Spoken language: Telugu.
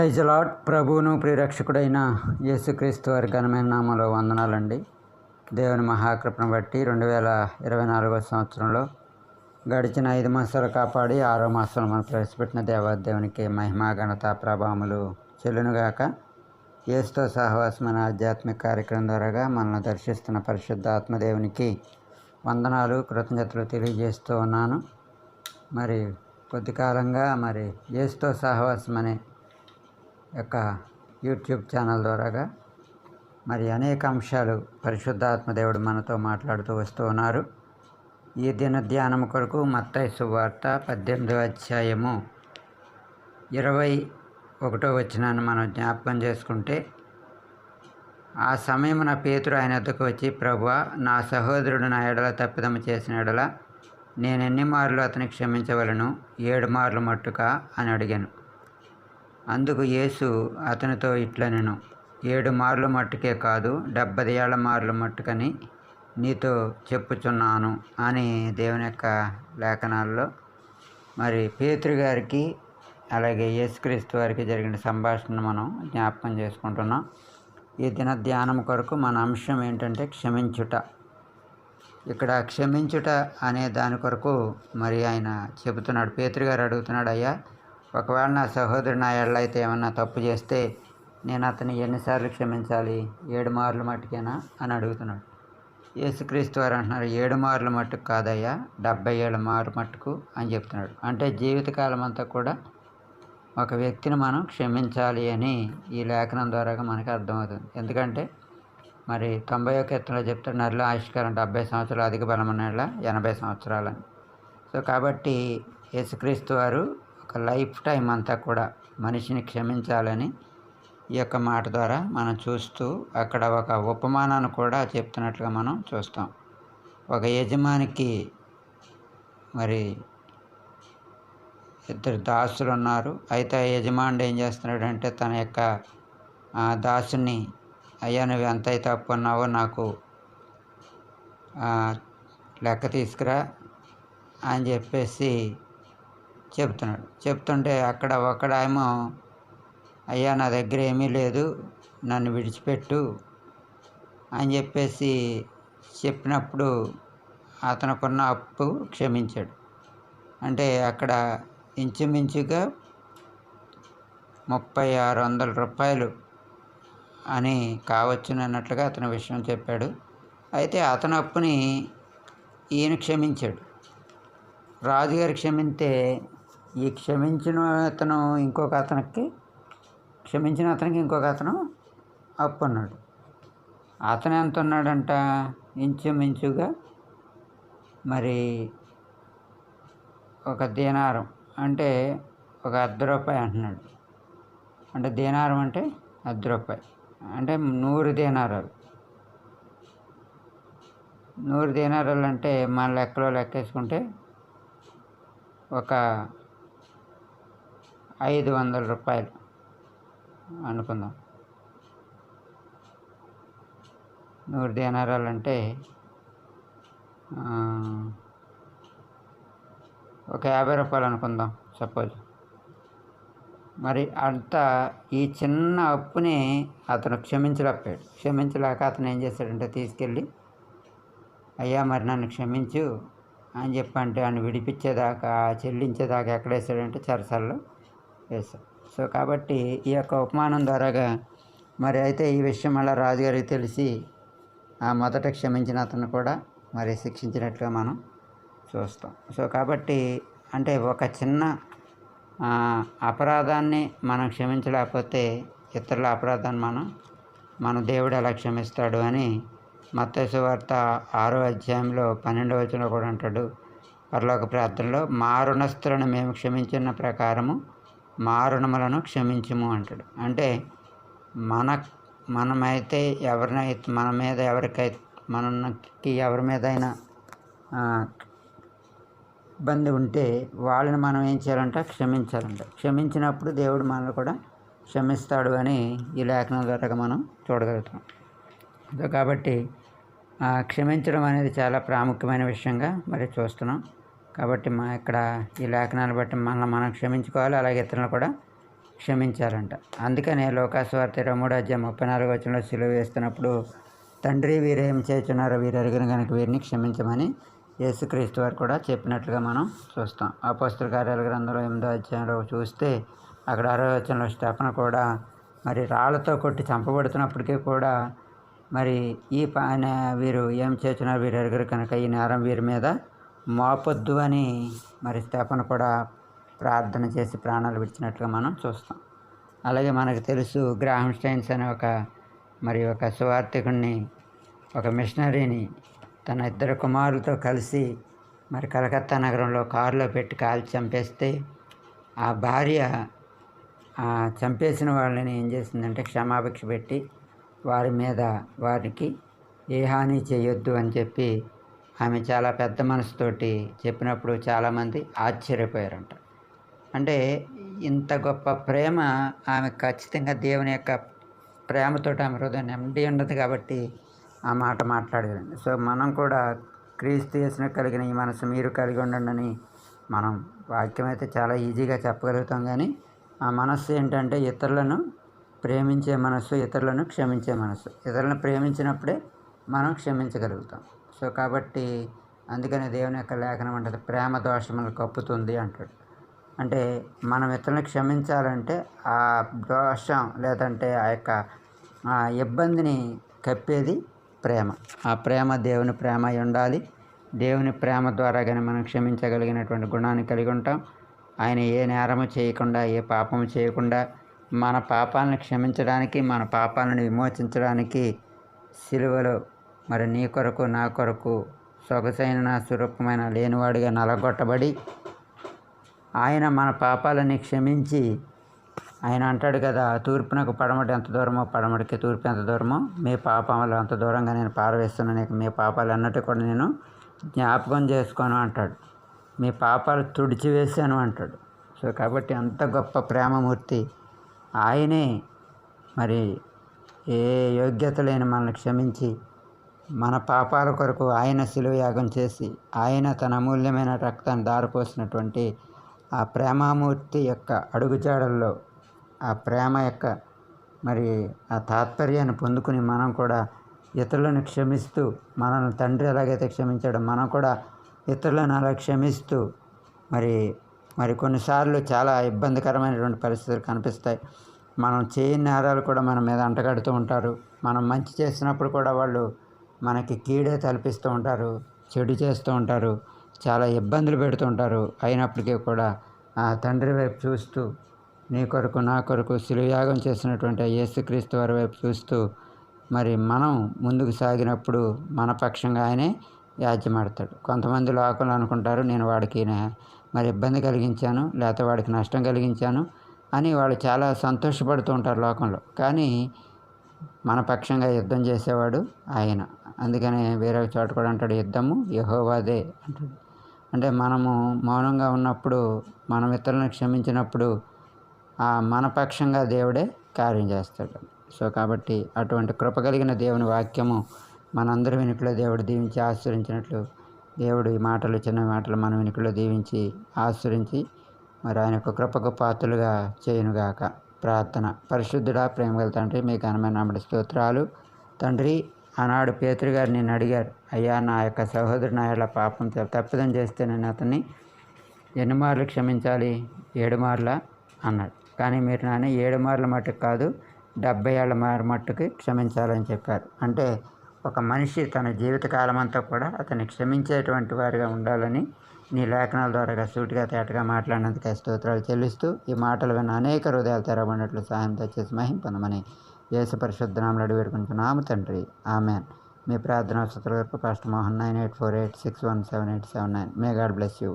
ప్రైజ్ లాడ్ ప్రభువును ప్రిరక్షకుడైన యేసుక్రీస్తు వారి ఘనమైన నామంలో వందనాలండి. దేవుని మహాకృపను బట్టి రెండు వేల ఇరవై నాలుగో సంవత్సరంలో గడిచిన ఐదు మాసాలు కాపాడి ఆరో మాసాలు మనం ప్రవేశపెట్టిన దేవాదేవునికి మహిమా ఘనత ప్రభావములు చెల్లునుగాక. యేసుతో సహవాసమైన ఆధ్యాత్మిక కార్యక్రమం ద్వారాగా మనల్ని దర్శిస్తున్న పరిశుద్ధ ఆత్మదేవునికి వందనాలు కృతజ్ఞతలు తెలియజేస్తూ ఉన్నాను. మరి కొద్ది కాలంగా మరి యేసుతో సహవాసం అనే యొక్క యూట్యూబ్ ఛానల్ ద్వారాగా మరి అనేక అంశాలు పరిశుద్ధాత్మదేవుడు మనతో మాట్లాడుతూ వస్తూ ఉన్నారు. ఈ దిన ధ్యానం కొరకు మత్తయి సువార్త పద్దెనిమిదో అధ్యాయము ఇరవై ఒకటో వచ్చినాన్ని మనం జ్ఞాపకం చేసుకుంటే ఆ సమయమున పేతురు ఆయన వద్దకు వచ్చి ప్రభు నా సహోదరుడు నా ఎడల తప్పిదము చేసిన ఎడల నేను ఎన్ని మార్లు అతని క్షమించవలను? ఏడు మార్లు మట్టుక? అని అడిగాను. అందుకు యేసు అతనితో ఇట్లనెను ఏడు మార్లు మట్టుకే కాదు డెబ్బది ఏళ్ళ మార్లు మట్టుకని నీతో చెప్పుచున్నాను అని దేవుని యొక్క లేఖనాల్లో మరి పేతురు గారికి అలాగే యేసుక్రీస్తు వారికి జరిగిన సంభాషణ మనం జ్ఞాపకం చేసుకుంటున్నాం. ఈ దిన ధ్యానం కొరకు మన అంశం ఏంటంటే క్షమించుట. ఇక్కడ క్షమించుట అనే దాని కొరకు మరి ఆయన చెబుతున్నాడు. పేతురు గారు అడుగుతున్నాడు అయ్యా ఒకవేళ నా సహోదరుడు నా ఎడల ఏమన్నా తప్పు చేస్తే నేను అతన్ని ఎన్నిసార్లు క్షమించాలి? ఏడు మార్లు మట్టుకేనా? అని అడుగుతున్నాడు. యేసుక్రీస్తు వారు అంటున్నారు ఏడు మార్లు మట్టుకు కాదయ్యా డెబ్బై ఏళ్ళ మారు మట్టుకు అని చెప్తున్నాడు. అంటే జీవితకాలం అంతా కూడా ఒక వ్యక్తిని మనం క్షమించాలి అని ఈ లేఖనం ద్వారాగా మనకి అర్థమవుతుంది. ఎందుకంటే మరి తొంభై ఒక ఎత్తులో చెప్తాడు నరిలో ఆయుష్కాలం డెబ్బై సంవత్సరాలు అధిక బలమైన ఎనభై సంవత్సరాలని. సో కాబట్టి యేసుక్రీస్తు వారు ఒక లైఫ్ టైం అంతా కూడా మనిషిని క్షమించాలని ఈ యొక్క మాట ద్వారా మనం చూస్తూ అక్కడ ఒక ఉపమానాన్ని కూడా చెప్తున్నట్లుగా మనం చూస్తాం. ఒక యజమానికి మరి ఇద్దరు దాసులు ఉన్నారు. అయితే ఆ యజమానుడు ఏం చేస్తున్నాడంటే తన యొక్క ఆ దాసుని అయ్యా నువ్వు ఎంత అయితే అప్పు ఉన్నావో నాకు లెక్క తీసుకురా అని చెప్పేసి చెప్తున్నాడు. చెప్తుంటే అక్కడ ఒకడేమో అయ్యా నా దగ్గర ఏమీ లేదు నన్ను విడిచిపెట్టు అని చెప్పేసి చెప్పినప్పుడు అతనుకున్న అప్పు క్షమించాడు. అంటే అక్కడ ఇంచుమించుగా ముప్పై ఆరు వందల రూపాయలు అని కావచ్చునన్నట్లుగా అతని విషయం చెప్పాడు. అయితే అతని అప్పుని ఈయన క్షమించాడు. రాజుగారు క్షమింతే ఈ క్షమించిన అతను ఇంకొక అతనికి క్షమించిన అతనికి ఇంకొక అతను అప్పు ఉన్నాడు అతను ఎంత ఉన్నాడంట? ఇంచుమించుగా మరి ఒక దీనారం అంటే ఒక అర్ధ రూపాయి అంటున్నాడు. అంటే దీనారం అంటే అర్ధ రూపాయి. అంటే నూరు దీనారాలు. నూరు దీనారాలు అంటే మన లెక్కలో లెక్కేసుకుంటే ఒక ఐదు వందల రూపాయలు అనుకుందాం. నూరు దేనారాలు అంటే ఒక యాభై రూపాయలు అనుకుందాం సపోజ్. మరి అంత ఈ చిన్న అప్పుని అతను క్షమించలేకపోయాడు. క్షమించలేక అతను ఏం చేశాడంటే తీసుకెళ్ళి అయ్యా మరి నన్ను క్షమించు అని చెప్పంటే ఆయన విడిపించేదాకా చెల్లించేదాకా ఎక్కడ వేసాడంటే ఎస్ సో కాబట్టి ఈ యొక్క ఉపమానం ద్వారాగా మరి అయితే ఈ విషయం మళ్ళీ రాజుగారికి తెలిసి ఆ మొదట క్షమించిన అతను కూడా మరి శిక్షించినట్లుగా మనం చూస్తాం. సో కాబట్టి అంటే ఒక చిన్న అపరాధాన్ని మనం క్షమించలేకపోతే ఇతరుల అపరాధాన్ని మనం మన దేవుడు ఎలా క్షమిస్తాడు అని మత్స్సు వార్త ఆరో అధ్యాయంలో పన్నెండవ వచనంలో కూడా అంటాడు. పరలోక ప్రార్థనలో మా రుణస్థులను మేము క్షమించిన ప్రకారము మా రుణములను క్షమించము అంటాడు. అంటే మన మనమైతే ఎవరినైతే మన మీద ఎవరికైతే మనకి ఎవరి మీదైనా ఇబ్బంది ఉంటే వాళ్ళని మనం ఏం చేయాలంట? క్షమించాలంట. క్షమించినప్పుడు దేవుడు మనల్ని కూడా క్షమిస్తాడు అని ఈ లేఖనం ద్వారా మనం చూడగలుగుతాం. కాబట్టి క్షమించడం అనేది చాలా ప్రాముఖ్యమైన విషయంగా మరి చూస్తున్నాం. కాబట్టి మా ఇక్కడ ఈ లేఖనాలు బట్టి మనల్ని మనం క్షమించుకోవాలి అలాగే ఇతరులను కూడా క్షమించాలంట. అందుకనే లోకాస్వార్త ఇరవై మూడు అధ్యాయం ముప్పై నాలుగు వచ్చినలో సిలువ వేస్తున్నప్పుడు తండ్రి వీరేం చేస్తున్నారో వీరు అడిగిన కనుక వీరిని క్షమించమని యేసుక్రీస్తు వారు కూడా చెప్పినట్లుగా మనం చూస్తాం. అపోస్తుల కార్యాల గ్రంథంలో ఎనిమిదో అధ్యాయంలో చూస్తే అక్కడ ఆరో వచనంలో స్టెఫన కూడా మరి రాళ్ళతో కొట్టి చంపబడుతున్నప్పటికీ కూడా మరి ఈ పైన వీరు ఏం చేస్తున్నారు వీరు ఎరుగురు కనుక ఈ నేరం వీరి మీద మోపొద్దు అని మరి స్థాపన కూడా ప్రార్థన చేసి ప్రాణాలు విడిచినట్లుగా మనం చూస్తాం. అలాగే మనకు తెలుసు గ్రాహం స్టైన్స్ అనే ఒక మరి ఒక సువార్థికుడిని ఒక మిషనరీని తన ఇద్దరు కుమారులతో కలిసి మరి కలకత్తా నగరంలో కారులో పెట్టి కాల్చి చంపేస్తే ఆ భార్య చంపేసిన వాళ్ళని ఏం చేసిందంటే క్షమాభిక్ష పెట్టి వారి మీద వారికి ఏ హాని చేయొద్దు అని చెప్పి ఆమె చాలా పెద్ద మనసుతోటి చెప్పినప్పుడు చాలామంది ఆశ్చర్యపోయారంట. అంటే ఇంత గొప్ప ప్రేమ ఆమె ఖచ్చితంగా దేవుని యొక్క ప్రేమతో ఆమె హృదయం నిండి ఉండదు కాబట్టి ఆ మాట మాట్లాడగలండి సో మనం కూడా క్రీస్తు చేసిన కలిగిన ఈ మనసు మీరు కలిగి ఉండండి మనం వాక్యం అయితే చాలా ఈజీగా చెప్పగలుగుతాం కానీ ఆ మనస్సు ఏంటంటే ఇతరులను ప్రేమించే మనస్సు ఇతరులను క్షమించే మనస్సు. ఇతరులను ప్రేమించినప్పుడే మనం క్షమించగలుగుతాం. సో కాబట్టి అందుకనే దేవుని యొక్క లేఖనం అంటే ప్రేమ దోషములు కప్పుతుంది అంటాడు. అంటే మనం ఇతరులను క్షమించాలంటే ఆ దోషం లేదంటే ఆ యొక్క ఇబ్బందిని కప్పేది ప్రేమ. ఆ ప్రేమ దేవుని ప్రేమ అయి ఉండాలి. దేవుని ప్రేమ ద్వారా కానీ మనం క్షమించగలిగినటువంటి గుణాన్ని కలిగి ఉంటాం. ఆయన ఏ నేరము చేయకుండా ఏ పాపము చేయకుండా మన పాపాలను క్షమించడానికి మన పాపాలను విమోచించడానికి సిలువలో మరి నీ కొరకు నా కొరకు సొగసైన నా స్వరూపమైన లేనివాడిగా నలగొట్టబడి ఆయన మన పాపాలని క్షమించి ఆయన అంటాడు కదా తూర్పునకు పడమటి ఎంత దూరమో పడమటికి తూర్పు ఎంత దూరమో మీ పాపములు అంత దూరంగా నేను పారవేస్తున్నాను మీ పాపాలు అన్నట్టు కూడా నేను జ్ఞాపకం చేసుకోను అంటాడు. మీ పాపాలు తుడిచివేశాను అంటాడు. సో కాబట్టి అంత గొప్ప ప్రేమమూర్తి ఆయనే. మరి ఏ యోగ్యత లేని మనల్ని క్షమించి మన పాపాల కొరకు ఆయన శిలువ యాగం చేసి ఆయన తన అమూల్యమైన రక్తాన్ని దారిపోసినటువంటి ఆ ప్రేమామూర్తి యొక్క అడుగుజాడల్లో ఆ ప్రేమ యొక్క మరి ఆ తాత్పర్యాన్ని పొందుకుని మనం కూడా ఇతరులను క్షమిస్తూ మనల్ని తండ్రి ఎలాగైతే క్షమించాడో మనం కూడా ఇతరులను అలా క్షమిస్తూ మరి మరి కొన్నిసార్లు చాలా ఇబ్బందికరమైనటువంటి పరిస్థితులు కనిపిస్తాయి. మనం చేయని నేరాలు కూడా మన మీద అంటగడుతూ ఉంటారు. మనం మంచి చేసినప్పుడు కూడా వాళ్ళు మనకి కీడే తలపిస్తూ ఉంటారు చెడు చేస్తూ ఉంటారు చాలా ఇబ్బందులు పెడుతూ ఉంటారు. అయినప్పటికీ కూడా ఆ తండ్రి వైపు చూస్తూ నీ కొరకు నా కొరకు శిలుయాగం చేసినటువంటి యేసుక్రీస్తు వారి వైపు చూస్తూ మరి మనం ముందుకు సాగినప్పుడు మన పక్షంగా ఆయనే యాజ్యమాడతాడు కొంతమంది లోకలు అనుకుంటారు నేను వాడికి మరి ఇబ్బంది కలిగించాను లేకపోతే వాడికి నష్టం కలిగించాను అని వాళ్ళు చాలా సంతోషపడుతూ ఉంటారు లోకంలో. కానీ మన పక్షంగా యుద్ధం చేసేవాడు ఆయన. అందుకనే వేరే చోట కూడా అంటాడు యుద్ధము యహోవాదే అంటాడు. అంటే మనము మౌనంగా ఉన్నప్పుడు మనం ఇతరులను క్షమించినప్పుడు ఆ మన పక్షంగా దేవుడే కార్యం చేస్తాడు. సో కాబట్టి అటువంటి కృప కలిగిన దేవుని వాక్యము మనందరి వెనుకలో దేవుడు దీవించి ఆశ్రయించినట్లు దేవుడు ఈ మాటలు చిన్న మాటలు మన వెనుకలో దీవించి ఆశ్రయించి మరి ఆయన యొక్క కృపకు పాత్రలుగా చేయనుగాక. ప్రార్థన. పరిశుద్ధుడా ప్రేమగల తండ్రి మీ ఘనమైన నామడి స్తోత్రాలు. తండ్రి ఆనాడు పేతురు గారు నేను అడిగారు అయ్యా నా యొక్క సహోదరు నా ఇలా పాపం తప్పిదం చేస్తే నేను అతన్ని ఎన్ని మార్లు క్షమించాలి? ఏడు మార్ల? అన్నాడు. కానీ మీరు నాన్న ఏడు మార్ల మట్టుకు కాదు డెబ్బై ఏళ్ళ మారు మట్టుకు క్షమించాలని చెప్పారు. అంటే ఒక మనిషి తన జీవితకాలం అంతా కూడా అతన్ని క్షమించేటువంటి వారిగా ఉండాలని నీ లేఖనాల ద్వారా సూటిగా తేటగా మాట్లాడినందుకు స్తోత్రాలు చెల్లిస్తూ ఈ మాటలు విన్న అనేక హృదయాలు తెరబడినట్లు సాయం తెచ్చేసి మహింపనమని యేసు పరిశుద్ధనామలు అడిగి వేడుకుంటున్నాము తండ్రి. ఆమెన్. మీ ప్రార్థన వసతుల వరకు pastor Mohan nine eight four eight six one seven eight seven nine. May God bless you.